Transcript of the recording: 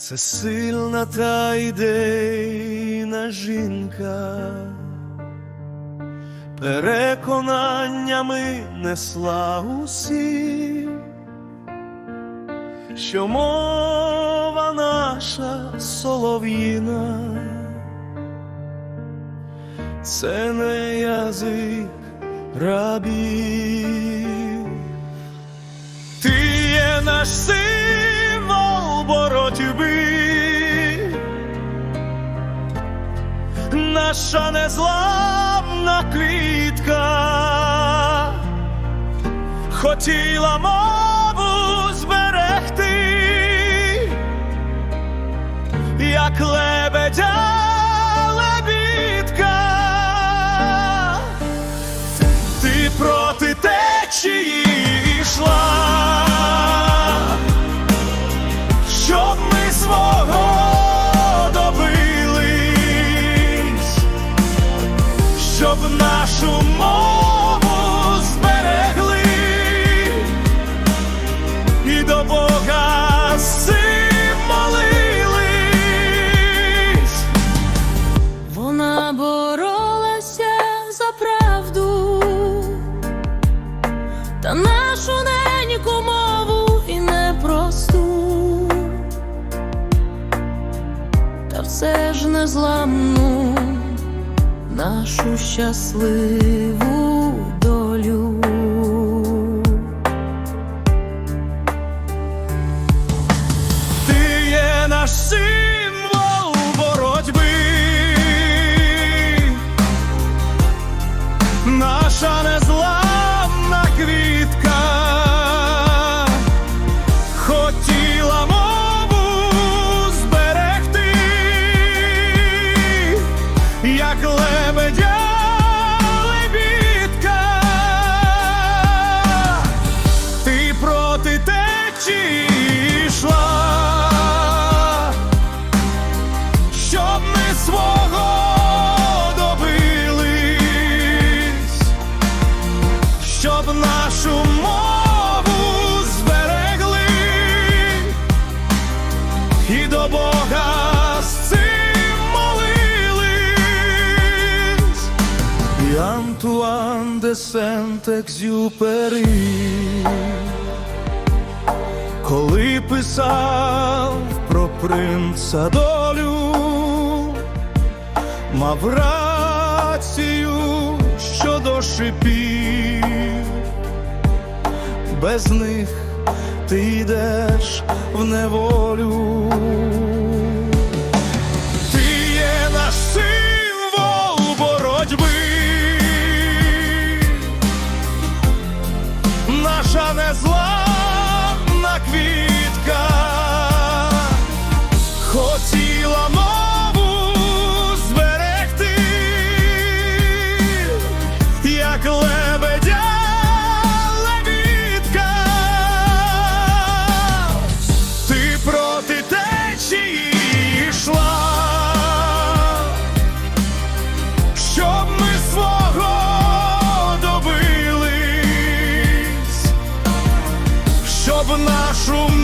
Всесильна та ідейна жінка, переконаннями несла усі, що мова наша солов'їна, це не язик рабів. Ти є наш символ боротьби, наша незламна квітка, хотіла мову зберегти, як лебедя нашу мову зберегли. І до Бога з цим молились. Вона боролася за правду. Та нашу неньку мову і непросту, та все ж незламну нашу щасливу долю. Ти є наш символ боротьби, наша незламна свого добились, щоб нашу мову зберегли і до Бога з цим молились. І Антуан де Сент-Екзюпері коли писав про принца долю, мав рацію що дошипів, без них ти йдеш в неволю. mushroom